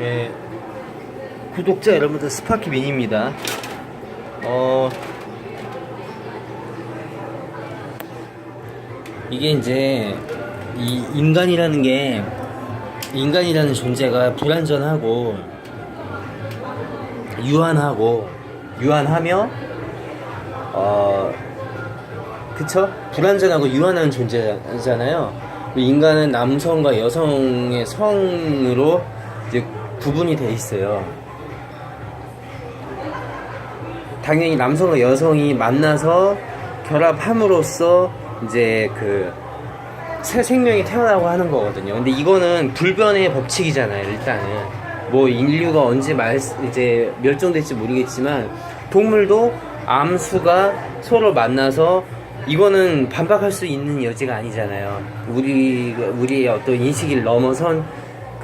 예, 구독자 여러분들 스파키 민입니다. 어, 이게 이제 이 인간이라는 게 인간이라는 존재가 불완전하고 유한하고 유한하며 어 그쵸 불완전하고 유한한 존재잖아요 인간은 남성과 여성의 성으로 구분이 돼 있어요 당연히 남성과 여성이 만나서 결합함으로써 이제 그 새 생명이 태어나고 하는 거거든요. 근데 이거는 불변의 법칙이잖아요. 일단은 뭐 인류가 언제 말 이제 멸종될지 모르겠지만 동물도 암수가 서로 만나서 이거는 반박할 수 있는 여지가 아니잖아요. 우리 우리의 어떤 인식을 넘어선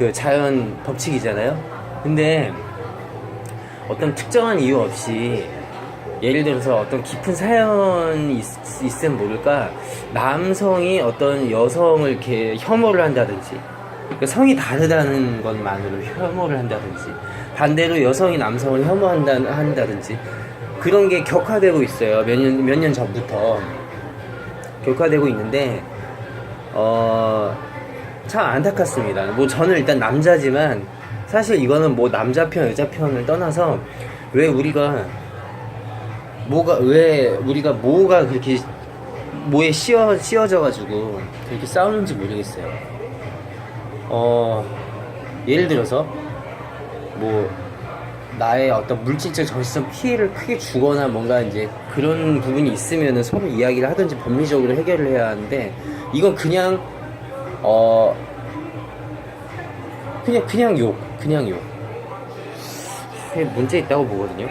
그 자연 법칙이잖아요. 근데 어떤 특정한 이유 없이 예를 들어서 어떤 깊은 사연이 있, 있으면 모를까 남성이 어떤 여성을 이렇게 혐오를 한다든지 그러니까 성이 다르다는 것만으로 혐오를 한다든지 반대로 여성이 남성을 혐오한다 한다든지 그런 게 격화되고 있어요 몇년몇년 전부터 격화되고 있는데 어 참 안타깝습니다. 뭐 저는 일단 남자지만 사실 이거는 뭐 남자 편 여자 편을 떠나서 왜 우리가 뭐가 왜 우리가 뭐가 그렇게 뭐에 씌어 씌어져 가지고 그렇게 싸우는지 모르겠어요. 어 예를 들어서 뭐 나의 어떤 물질적 정신적 피해를 크게 주거나 뭔가 이제 그런 부분이 있으면은 서로 이야기를 하든지 법리적으로 해결을 해야 하는데 이건 그냥 어 그냥 그냥 욕 그냥 욕 그게 문제 있다고 보거든요.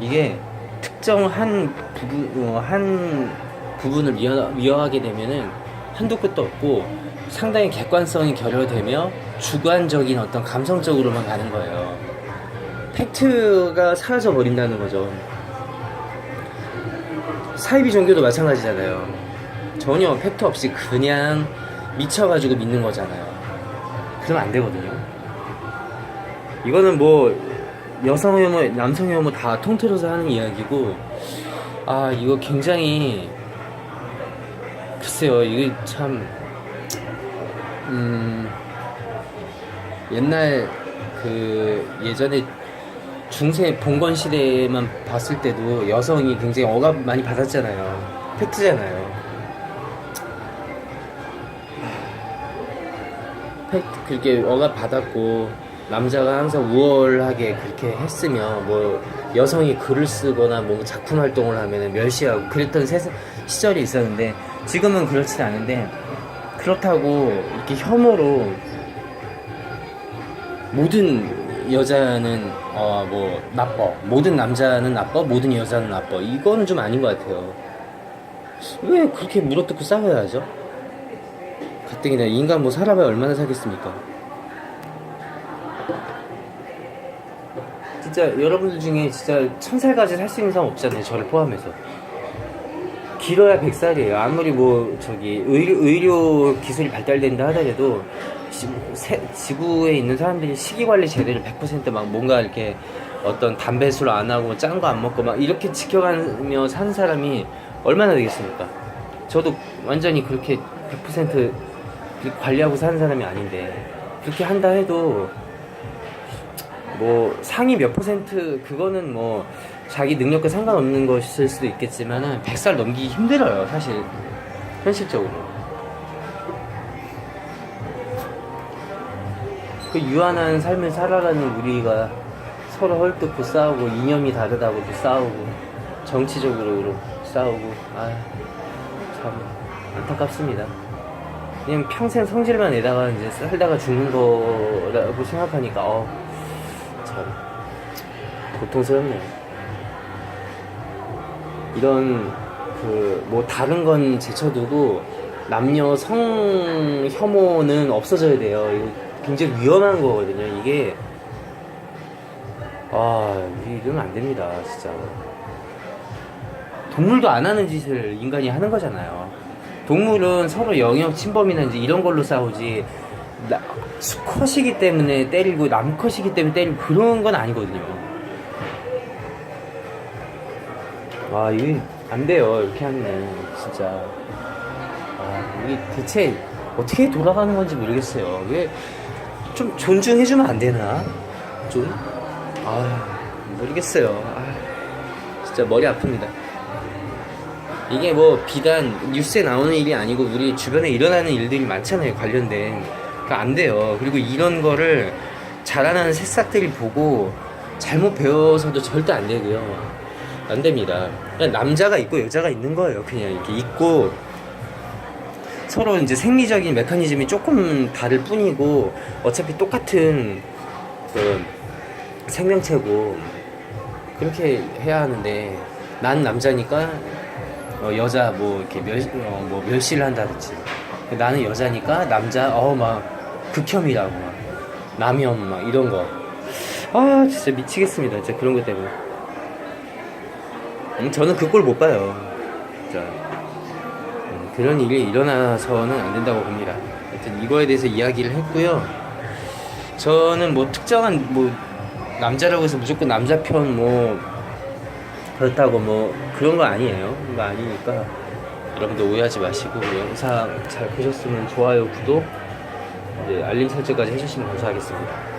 이게 특정한 부분 어, 한 부분을 위어, 위어하게 되면은 한도 끝도 없고 상당히 객관성이 결여되며 주관적인 어떤 감성적으로만 가는 거예요. 팩트가 사라져 버린다는 거죠. 사이비 종교도 마찬가지잖아요. 전혀 팩트 없이 그냥 미쳐가지고 믿는 거잖아요. 그러면 안 되거든요. 이거는 뭐 여성 혐오, 남성 혐오 다 통틀어서 하는 이야기고, 아 이거 굉장히 글쎄요, 이게 참 음, 옛날 그 예전에 중세 봉건 시대만 봤을 때도 여성이 굉장히 억압 많이 받았잖아요. 팩트잖아요. 팩트 그렇게 억압 받았고 남자가 항상 우월하게 그렇게 했으며 뭐 여성이 글을 쓰거나 뭐 작품 활동을 하면 멸시하고 그랬던 세상, 시절이 있었는데 지금은 그렇진 않은데 그렇다고 이렇게 혐오로 모든 여자는 어 뭐 나빠. 모든 남자는 나빠 모든 여자는 나빠. 이거는 좀 아닌 것 같아요. 왜 그렇게 물어뜯고 싸워야 하죠? 가뜩이나 인간 뭐 살아봐야 얼마나 살겠습니까? 진짜 여러분들 중에 진짜 천살까지 살수 있는 사람 없잖아요 저를 포함해서 길어야 100살이에요. 아무리 뭐 저기 의료, 의료 기술이 발달된다 하더라도 지, 세, 지구에 있는 사람들이 식이 관리 제대로 100%막 뭔가 이렇게 어떤 담배 술 안 하고 짠 거 안 먹고 막 이렇게 지켜가며 사는 사람이 얼마나 되겠습니까? 저도 완전히 그렇게 100% 관리하고 사는 사람이 아닌데 그렇게 한다 해도 뭐 상위 몇 퍼센트 그거는 뭐 자기 능력과 상관없는 것일 수도 있겠지만은 100살 넘기기 힘들어요 사실. 현실적으로. 그 유한한 삶을 살아가는 우리가 서로 헐뜯고 싸우고 이념이 다르다고도 싸우고 정치적으로 싸우고 아참 안타깝습니다. 그냥 평생 성질만 내다가 이제 살다가 죽는 거라고 생각하니까 어 참 고통스럽네요. 이런 그 뭐 다른 건 제쳐두고 남녀 성 혐오는 없어져야 돼요. 이거 굉장히 위험한 거거든요. 이게 아 이러면 안 됩니다, 진짜. 동물도 안 하는 짓을 인간이 하는 거잖아요. 동물은 서로 영역 침범이나 이제 이런 걸로 싸우지 나, 수컷이기 때문에 때리고 남컷이기 때문에 때리고 그런 건 아니거든요. 와 이게 안 돼요 이렇게 하면 진짜 아 이게 대체 어떻게 돌아가는 건지 모르겠어요. 왜 좀 존중해주면 안 되나? 좀? 아 모르겠어요. 아, 진짜 머리 아픕니다. 이게 뭐 비단 뉴스에 나오는 일이 아니고 우리 주변에 일어나는 일들이 많잖아요 관련된 그러니까 안 돼요 그리고 이런 거를 자라나는 새싹들이 보고 잘못 배워서도 절대 안 되고요 안 됩니다. 그냥 남자가 있고 여자가 있는 거예요. 그냥 이렇게 있고 서로 이제 생리적인 메커니즘이 조금 다를 뿐이고 어차피 똑같은 그 생명체고 그렇게 해야 하는데 난 남자니까 어, 여자 뭐 이렇게 멸, 어, 뭐 멸시를 한다든지. 나는 여자니까 남자 어 막 극혐이라고 막 남혐 막 이런 거 아 진짜 미치겠습니다. 진짜 그런 것 때문에 음, 저는 그 꼴 못 봐요 진짜 음, 그런 일이 일어나서는 안 된다고 봅니다 하여튼 이거에 대해서 이야기를 했고요 저는 뭐 특정한 뭐 남자라고 해서 무조건 남자 편 뭐 그렇다고 뭐 그런 거 아니에요. 그런 거 아니니까 여러분들 오해하지 마시고 영상 잘 보셨으면 좋아요, 구독, 이제 알림 설정까지 해주시면 감사하겠습니다.